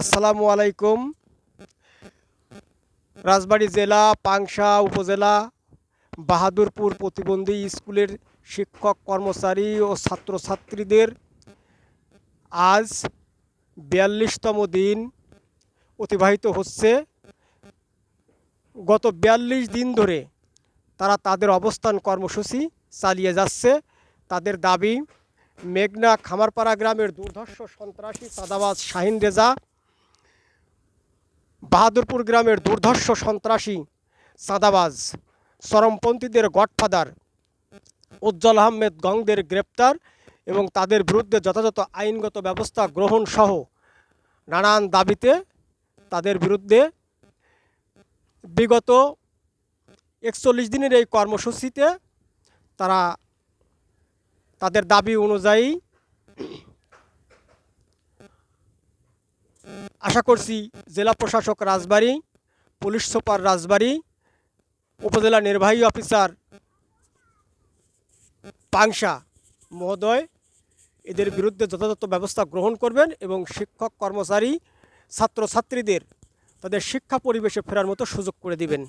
আসসালামু আলাইকুম। রাজবাড়ী জেলা, পাংশা উপজেলা, বাহাদুরপুর প্রতিবন্ধী স্কুলের শিক্ষক, কর্মচারী ও ছাত্রছাত্রীদের আজ বিয়াল্লিশতম দিন অতিবাহিত হচ্ছে। গত বিয়াল্লিশ দিন ধরে তারা তাদের অবস্থান কর্মসূচি চালিয়ে যাচ্ছে। তাদের দাবি, মেঘনা খামারপাড়া গ্রামের দুর্ধর্ষ সন্ত্রাসী চাঁদাবাজ শাহিন রেজা বাহাদুরপুর গ্রামের দুর্ধর্ষ সন্ত্রাসী চাঁদাবাজ চরমপন্থীদের গডফাদার উজ্জ্বল আহমেদ গংদের গ্রেপ্তার এবং তাদের বিরুদ্ধে যথাযথ আইনগত ব্যবস্থা গ্রহণ সহ নানান দাবিতে তাদের বিরুদ্ধে বিগত একচল্লিশ দিনের এই কর্মসূচিতে তারা তাদের দাবি অনুযায়ী আশা করছি জেলা প্রশাসক রাজবাড়ী, পুলিশ সুপার রাজবাড়ী, উপজেলা নির্বাহী অফিসার পাংশা মহোদয় এদের বিরুদ্ধে যথাযথ ব্যবস্থা গ্রহণ করবেন এবং শিক্ষক কর্মচারী, ছাত্রছাত্রীদের তাদের শিক্ষা পরিবেশে ফেরার মতো সুযোগ করে দিবেন।